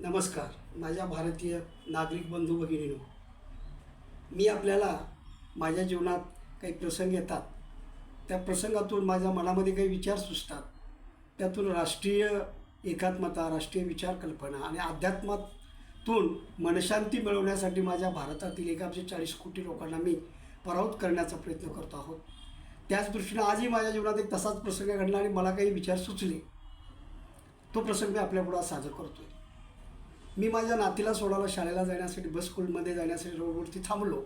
नमस्कार. माझ्या भारतीय नागरिक बंधू भगिनीनो मी आपल्याला माझ्या जीवनात काही प्रसंग येतात. त्या प्रसंगातून माझ्या मनामध्ये काही विचार सुचतात. त्यातून राष्ट्रीय एकात्मता राष्ट्रीय विचार कल्पना आणि अध्यात्मातून मनशांती मिळवण्यासाठी माझ्या भारतातील एकाशे चाळीस कोटी लोकांना मी पराभूत करण्याचा प्रयत्न करतो आहोत. त्याच दृष्टीनं आजही माझ्या जीवनात एक तसाच प्रसंग घडला आणि मला काही विचार सुचले. तो प्रसंग मी आपल्यापुढं साजरा करतो आहे मी माझ्या नातीला सोडायला शाळेला जाण्यासाठी बस स्कूलमध्ये जाण्यासाठी रोडवरती थांबलो.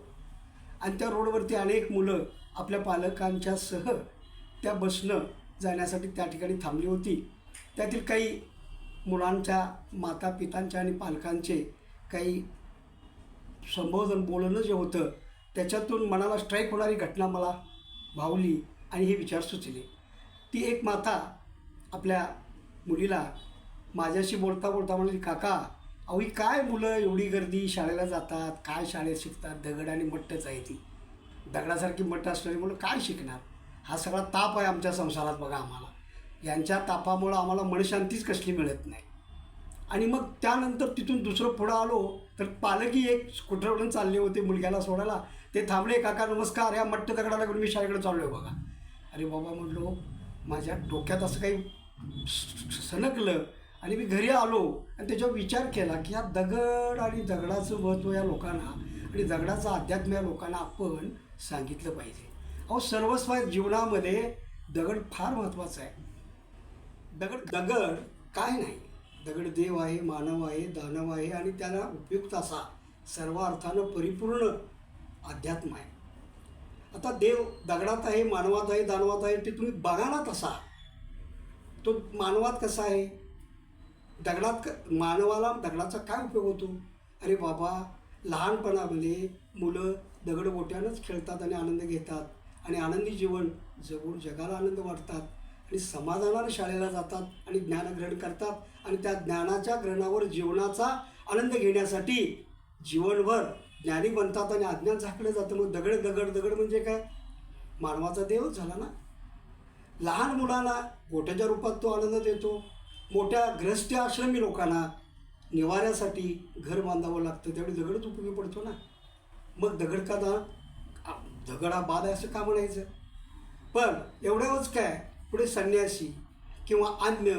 आणि त्या रोडवरती अनेक मुलं आपल्या पालकांच्या सह त्या बसनं जाण्यासाठी त्या ठिकाणी थांबली होती. त्यातील काही मुलांच्या माता पितांच्या आणि पालकांचे काही संबोधन बोलणं जे होतं त्याच्यातून मनाला स्ट्राईक होणारी घटना मला भावली आणि हे विचार सुचले. ती एक माता आपल्या मुलीला माझ्याशी बोलता बोलता म्हणाली काका अहो ही काय मुलं एवढी गर्दी? शाळेला जातात. काय शाळेत शिकतात? दगड आणि मट्टच आहे ती. दगडासारखी मट्ट असणारी मुलं काय शिकणार? हा सगळा ताप आहे आमच्या संसारात बघा आम्हाला. यांच्या तापामुळं आम्हाला मनशांतीच कसली मिळत नाही. आणि मग त्यानंतर तिथून दुसरं पुढं आलो तर पालकी एक स्कूटरवरून चालले होते मुलग्याला सोडायला. ते थांबले काका नमस्कार या मट्ट दगडाला घेऊन मी शाळेकडे चाललो आहे बघा. अरे बाबा म्हटलो माझ्या डोक्यात असं काही सणकलं सनकलं आणि मी घरी आलो आणि त्याच्यावर विचार केला की या दगड आणि दगडाचं महत्त्व या लोकांना आणि दगडाचं अध्यात्म या लोकांना आपण सांगितलं पाहिजे. अहो सर्वस्व जीवनामध्ये दगड फार महत्त्वाचा आहे. दगड दगड काय नाही. दगड देव आहे मानव आहे दानव आहे आणि त्याला उपयुक्त असा सर्व अर्थानं परिपूर्ण अध्यात्म आहे. आता देव दगडात आहे मानवात आहे दानवात आहे ते तुम्ही बघा ना तसा. तो मानवात कसा आहे? दगडात क मानवाला दगडाचा काय उपयोग होतो? अरे बाबा लहानपणामध्ये मुलं दगड गोट्यानंच खेळतात आणि आनंद घेतात. आणि आनंदी जीवन जगून जगाला आनंद वाटतात. आणि समाधानानं शाळेला जातात आणि ज्ञानग्रहण करतात. आणि त्या ज्ञानाच्या ग्रहणावर जीवनाचा आनंद घेण्यासाठी जीवनभर ज्ञानी बनतात आणि अज्ञान झाकलं जातं. मग दगड दगड दगड म्हणजे काय? मानवाचा देवच झाला ना? लहान मुलांना गोट्याच्या रूपात तो आनंद देतो. मोठ्या ग्रस्त आश्रमी लोकांना निवाऱ्यासाठी घर बांधावं लागतं. त्यावेळी दगडच उपयोगी पडतो ना. मग दगड का दगडा बाद आहे असं का म्हणायचं? पण एवढ्यावरच काय पुढे संन्यासी किंवा अन्य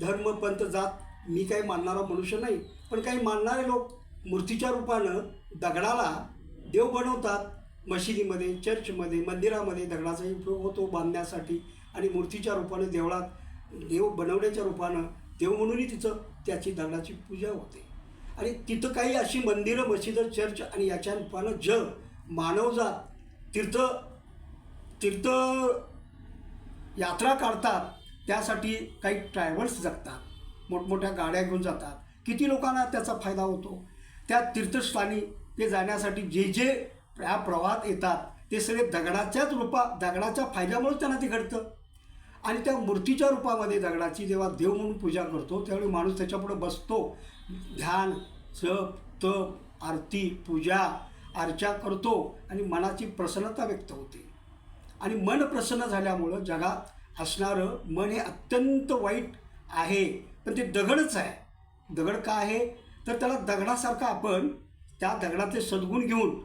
धर्म पंथ जात मी काही मानणारा मनुष्य नाही. पण काही मानणारे लोक मूर्तीच्या रूपानं दगडाला देव बनवतात. मशिदीमध्ये चर्चमध्ये मंदिरामध्ये दगडाचाही उपयोग होतो बांधण्यासाठी आणि मूर्तीच्या रूपानं देवळात देव बनवण्याच्या रूपानं देव म्हणूनही तिचं त्याची दगडाची पूजा होते. आणि तिथं काही अशी मंदिरं मशिदं चर्च आणि याच्या रूपानं जग मानवजात तीर्थ तीर्थ यात्रा काढतात त्यासाठी काही ट्रॅव्हल्स जगतात मोठमोठ्या गाड्या घेऊन जातात. किती लोकांना त्याचा फायदा होतो? त्या तीर्थस्थानी ते जाण्यासाठी जे जे या प्रवाहात येतात ते सगळे दगडाच्याच रूपा दगडाच्या फायद्यामुळेच त्यांना ते घडतं. आणि त्या मूर्तीच्या रूपामध्ये दगडाची जेव्हा देव म्हणून पूजा करतो त्यावेळी माणूस त्याच्यापुढे बसतो. ध्यान जप तप आरती पूजा अर्चा करतो आणि मनाची प्रसन्नता व्यक्त होते. आणि मन प्रसन्न झाल्यामुळं जगात असणारं मन हे अत्यंत वाईट आहे. पण ते दगडच आहे. दगड का आहे? तर त्याला दगडासारखं आपण त्या दगडाचे सद्गुण घेऊन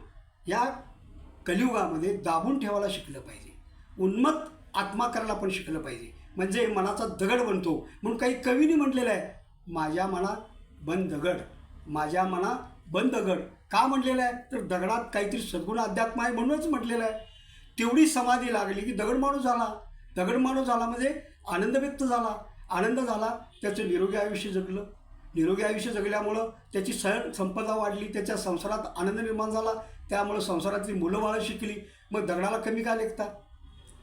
या कलियुगामध्ये दाबून ठेवायला शिकलं पाहिजे. उन्मत्त आत्मा करायला पण शिकलं पाहिजे. म्हणजे मनाचा दगड बनतो. म्हणून काही कवीने म्हटलेलं आहे माझ्या मना बंद दगड. माझ्या मनात बंद दगड. का म्हटलेलं आहे? तर दगडात काहीतरी सद्गुण अध्यात्म आहे म्हणूनच म्हटलेलं आहे. तेवढी समाधी लागली की दगड माणूस झाला. दगड माणूस झाला म्हणजे आनंद व्यक्त झाला. आनंद झाला त्याचं निरोगी आयुष्य जगलं. निरोगी आयुष्य जगल्यामुळं त्याची सण संपदा वाढली त्याच्या संसारात आनंद निर्माण झाला. त्यामुळं संसारातली मुलं बाळं शिकली. मग दगडाला कमी का लेखतात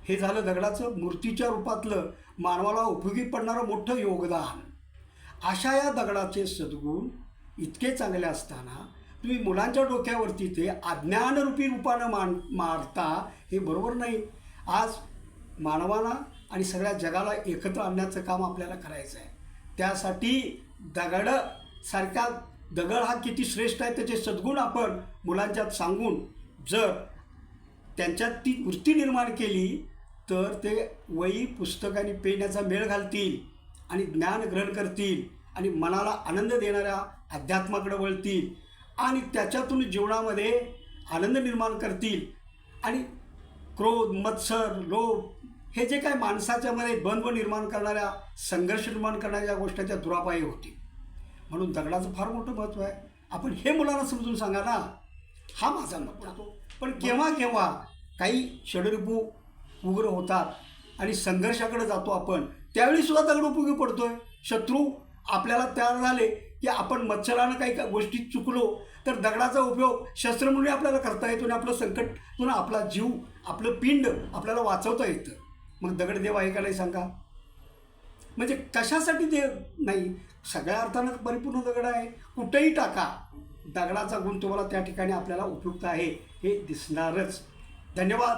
हे झालं दगडाचं मूर्तीच्या रूपातलं मानवाला उपयोगी पडणारं मोठं योगदान. अशा या दगडाचे सद्गुण इतके चांगले असताना तुम्ही मुलांच्या डोक्यावरती ते अज्ञानरूपी रूपानं मान मारता हे बरोबर नाही. आज मानवाला आणि सगळ्या जगाला एकत्र आणण्याचं काम आपल्याला करायचं आहे. त्यासाठी दगड सारख्या दगड हा किती श्रेष्ठ आहे त्याचे सद्गुण आपण मुलांच्यात सांगून जर त्यांच्यात ती वृत्ती निर्माण केली तर ते वही पुस्तक आणि पेण्याचा मेळ घालतील आणि ज्ञान ग्रहण करतील आणि मनाला आनंद देणाऱ्या अध्यात्माकडे वळतील आणि त्याच्यातून जीवनामध्ये आनंद निर्माण करतील. आणि क्रोध मत्सर लोभ हे जे काय माणसाच्यामध्ये द्वंद्व निर्माण करणाऱ्या संघर्ष निर्माण करणाऱ्या गोष्टीच्या दुरापायी होतील. म्हणून दगडाचं फार मोठं महत्त्व आहे. आपण हे मुलांना समजून सांगा ना हा माझा मत पण केव्हा केव्हा काही षडरिपू उग्र होतात आणि संघर्षाकडे जातो आपण त्यावेळी सुद्धा दगड उपयोगी पडतोय. शत्रू आपल्याला तयार झाले की आपण मच्छरानं काही का- गोष्टी चुकलो तर दगडाचा उपयोग शस्त्र म्हणून आपल्याला करता येतो आणि आपलं संकटतून आपला जीव आपलं पिंड आपल्याला वाचवता येतं. मग दगड देव आहे का नाही सांगा? म्हणजे कशासाठी ते नाही? सगळ्या अर्थानं परिपूर्ण दगड आहे. कुठेही टाका. दगडाचा गुण तुम्हाला त्या ठिकाणी आपल्याला उपयुक्त आहे हे दिसणारच. धन्यवाद.